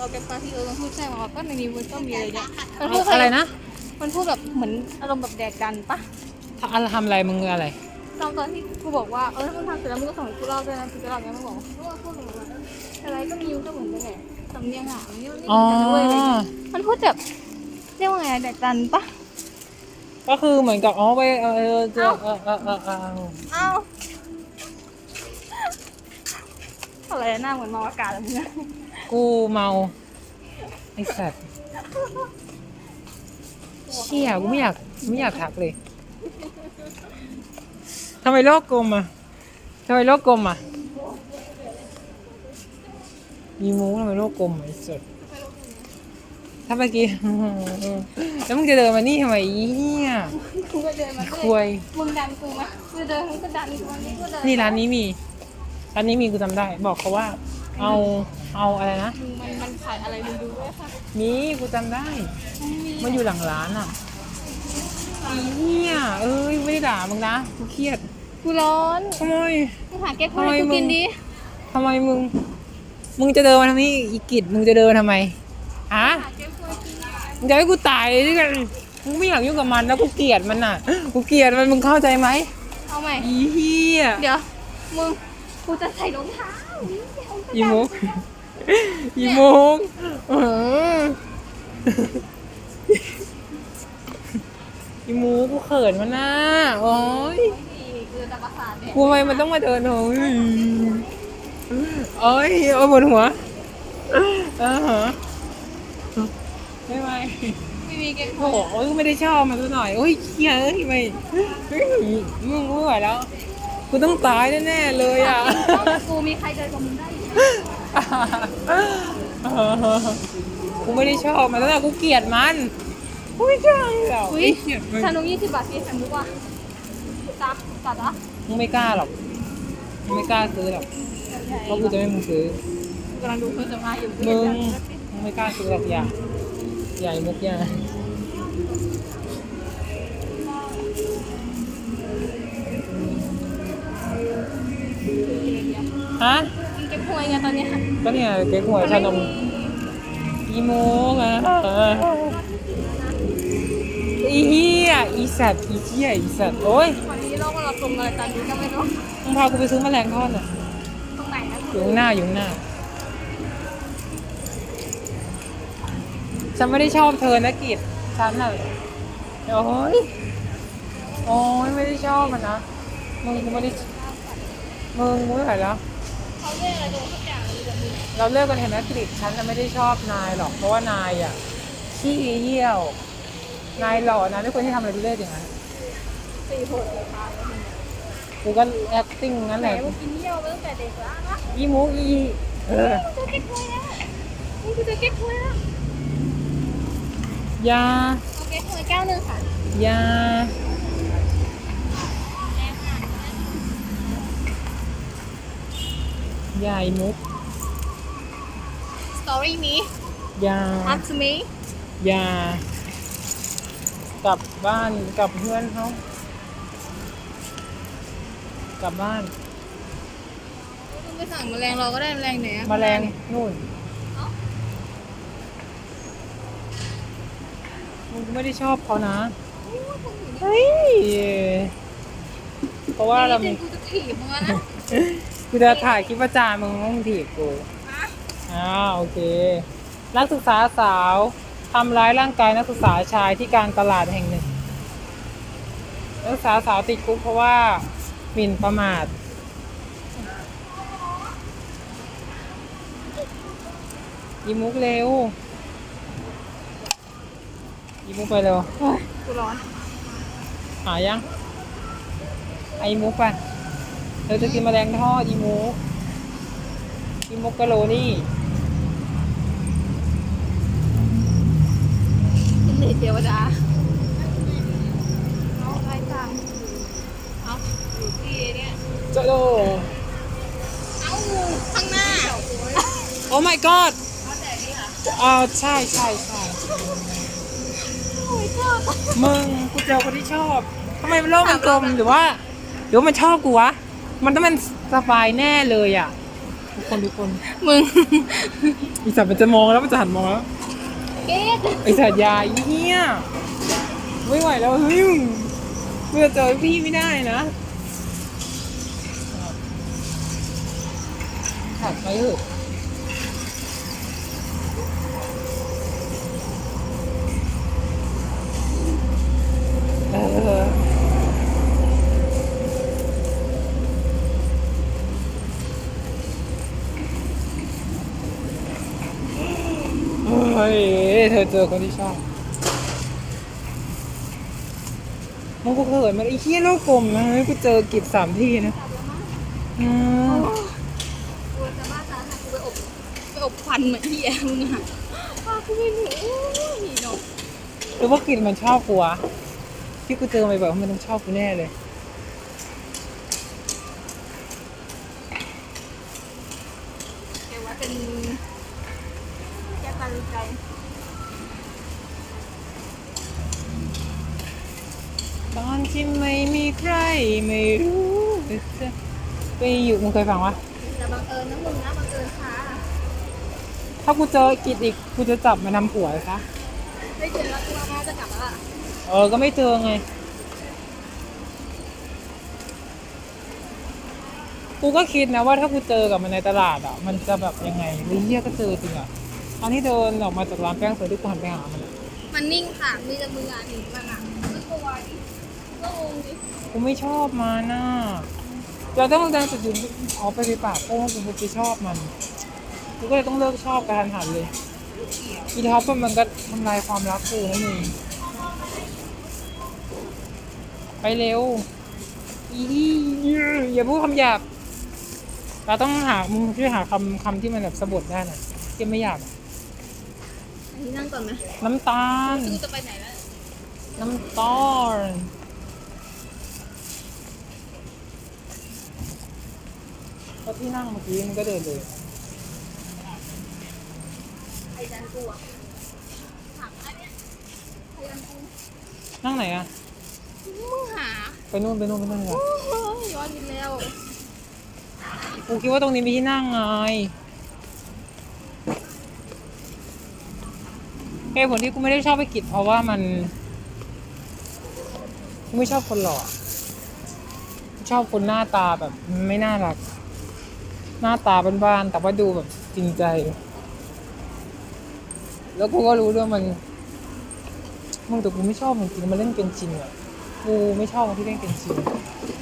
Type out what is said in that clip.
เราเป็นตาที่เออมันพูดใช่ไหมว่าก็ในนี้มันก็มีอะไรเนี่ยมันพูดอะไรนะ มันพูดแบบเหมือนอารมณ์แบบแดกดันปะทำอะไรทำอะไรมึงอะไร ตอนตอนที่กูบอกว่าเออถ้ามึงทำเสร็จแล้วมึงก็ส่งให้กูเล่าด้วยนะกูจะเล่าไงมึงบอกว่าพูดเหมือนกันอะไรก็มียุก็เหมือนกันแหละสำเนียงอะมันนี่มันอ๋อนี่กันด้วยอะไรเงี้ยมันพูดแบบเรียกว่าไงอะแดกดันปะก็คือเหมือนกับอ๋อไปเออเออเจอเออเออเออเออเอ้าอะไรอะหน้าเหมือนเมาอากาศอะมึงอะ กูเมาไอสัตว์เชี่ยกูไม่อยากไม่อยากทักเลยทำไมโลกกลมอะทำไมโลกกลมอะมีมูทำไมโลกกลมอะไอ้สัตว์ถ้าเมื่อกี้แล้วมึงจะเดินมานี่ทำไมอีเนี่ยกูก็เดินมาคเรื่วอยยมึงดันกูไหมกูเดินมึงก็ดันกูวันนี้กูเดินนี่ร้านนี้มีร้านนี้มีกูจำได้ บอกเขาว่า เอา เอาอะไรนะมึงมันมันขายอะไรมึงดูด้วยค่ะมีกูจำได้ มันมีมันอยู่หลังร้านอะอีเนี่ยเอ้ยไม่ได้ด่ามึงนะกูเครียดกูร้อนทำไม มึงหาแก้คอยให้กูกินดิทำไมมึง มึงจะเดินมาทำไมอีกิจมึงจะเดินทำไมฮะหาแก้คอยกินมึงจะให้กูตายด้วยกันมึงไม่อยากยุ่งกับมันแล้วกูเกลียดมันน่ะ กูเกลียดมันมึงเข้าใจไหมเอาใหม่ อีเหี้ยเดี๋ยว มึง กูจะใส่รองเท้าอีมุกอี มุกเอออีมูกูเขินมันนะโอ้ยคือตะประสาทเนี่ยกูทำไมมันต้องมาเดินโอ้ยโอ้ยโอ้ยปวดหัวเออฮะไม่ไหวไม่มีแก้คโอ้อยโหกูไม่ได้ชอบมันซะหน่อยโอ้ยเขี้ยเอ้ยไม่เฮ้ยมึงไม่ไหวแล้วกูต้องตายแน่ๆเลยอะนอกจากกูมีใครเดินกับมึงได้อี กไหมกูไม่ได้ชอบมันแล้วกูเกลียดมันกูไม่ใช่หรอกอุ้ยเกลียดมันชานุยี่สิบบาทพี่แซมมุกว่ะตักตัดอะมึงไม่กล้าหรอกมึงไม่กล้าซื้อหรอกเพราะกูจะไม่ให้มึงซื้อกำลังดูเครื่องสำอางอยู่มึงมึงไม่กล้าซื้อหรอกอย่าใหญ่มุกอย่าฮะมึงเก็บ หวยไงตอนเนี้ยก็เนี่ยเก๊กหวยชานมอีโมกอะอีเหี้ยอีสัตว์อีเหี้ยอีสัตว์โอ้ยวันนี้เราก็เราตรงอะไรตอนนี้ก็ไม่รู้มึงพากูไปซื้อแมลงทอดอะตรงไหนนะอยู่ข้างหน้าอยู่ข้างหน้าฉันไม่ได้ชอบเธอนะกิจฉันน่ะโอ้ยโอ้ยไม่ได้ชอบมันนะมึงกูไม่ได้มึงกูไม่ไหวแล้ว เขาเรียกอะไรดูทุกอย่างเลยเดี๋ยวมึงเราเลิกกันเห็นไหมกริดฉันน่ะไม่ได้ชอบนายหรอก เพราะว่านายอะขี้เยี่ยว นายหล่อนะไม่ควรที่ทำอะไรทุเรศอย่างนั้นสี่โหดสี่พาแล้วมึงกูก็ acting งั้นไหแหนละมึงกินเยี่ยวมาตั้งแต่เด็กแล้วนะอีมูอีเออมึงจะเก็บหวยแล้วมึงจะเก็บหวยแล้วอยาโอเคหวยแก้วหนึ่งค่ะอยา ยาอีมุก story me อยา up to me อยา กลับบ้านกลับเพื่อนเขากลับบ้านมึงไปสั่งแมลงเราก็ได้แมลงไหนอะแมลงนู่นเอ้ามึงไม่ได้ชอบเขานะ เฮ้ย เพราะว่าเรามี กูจะถีบมึงแล้วนะ กูจะถ่ายคลิปประจานมึงต้องถีบกูอ่าโอเค นักศึกษาสาวทำร้ายร่างกายนักศึกษาชายที่กลางตลาดแห่งหนึ่ง นักศึกษาสาวติดคุกเพราะว่าหมิ่นประมาทอีมุกเร็วอีมุกไปเร็วโอ้ยกูร้อนหายังไอมุกป่ะ เราจะกินแมลงทอดอีมุกอีมุกกะโลนี่กินเลเทวดาเอาไปสั่งเอาอยู่ที่เนี่ยจะโลเอาข้างหน้า โอ้ my god เอาแต่นี่ค่ะอ่าใช่ใช่ใช่โอ้ยเจ้ามึงกูเจอคนที่ชอบทำไมมันโลกมันกลมหรือว่าหรือว่ามันชอบกูวะ มันต้องเป็นสปายแน่เลยอะ ทุกคนทุกคนมึงอีสัตว์มันจะมองแล้วมันจะหันมองแล้วเก๊กไอสัตว์ยาเฮียไม่ไหวแล้วเฮ้ยเพื่อเจอพี่ไม่ได้นะถัดไปเถอะ ยเธอเจอคนที่ชอบมันกูเขินมันไอ้เหี้ยโลกกลมนะเฮ้ยกูเจอกิจสามที่นะอืมกูจะบ้าตาหนักกูไปอบไปอบควันเหมือนที่แอมึงอะพากูไปหนูโอ้ยเนาะหรือว่ากิจมันชอบกูวะที่กูเจอมาแบบว่ามันต้องชอบกูแน่เลยเก็บไว้เป็นแก้ตาลืม ใจตอนที่ไม่มีใครไม่รู้จะไปอยู่มึงเคยฟังวะแต่บังเอิญนะมึงนะบังเอิญช้าถ้ากูเจอกิจอีกกูจะจับมาทำผัวซะไม่เจอแล้วกูว่าแม่จะกลับแล้วล่ะเออ ก็ไม่เจอไง กูก็คิดนะว่าถ้ากูเจอกับมันในตลาดอะ มันจะแบบยังไงหรือเหี้ยก็เจอจริงอะ ตอนที่เดินออกมาจากร้านแป้งเสร็จที่กูหันไปหามันอะมันนิ่งค่ะ มีแต่มืออะหนีมันอะก็กลัวดิก็งงดิกูไม่ชอบมันน่ะเราต้องดังจุดยืนอ๋อไปไปปากโป้งกูไปชอบมันกูก็เลยต้องเลิกชอบกระทันหันเลยอีท็อปมันก็ทำลายความรักกูนะมึงไปเร็วอีอย่าพูดคำหยาบเราต้องหามึงช่วยหาคำคำที่มันแบบสะบดได้หน่อยที่ไม่หยาบอะอั นนี้นั่งก่อนไหมน้ำตาลกูจะไปไหนแล้วน้ำตาล ก็ที่นั่งเมื่อกี้มันก็เดินเลยไอ้ดันกูอะถามอันเนี้ยไอ้ดันกูนั่งไหนอะมึงหาไปนู่นไปนู่นไปนู่นดีกโอ้ว่ายย้อนอีกแล้ว กูคิดว่าตรงนี้มีที่นั่งไง เหตุผลที่กูไม่ได้ชอบไปกิจเพราะว่ามันกูไม่ชอบคนหล่อชอบคนหน้าตาแบบไม่น่ารัก หน้าตาบ้านๆแต่ว่าดูแบบจริงใจ แล้วกูก็รู้ด้วยมันมึงแต่กูไม่ชอบจริงๆมันเล่นเกนชินอะกูไม่ชอบที่เล่นเกนชิน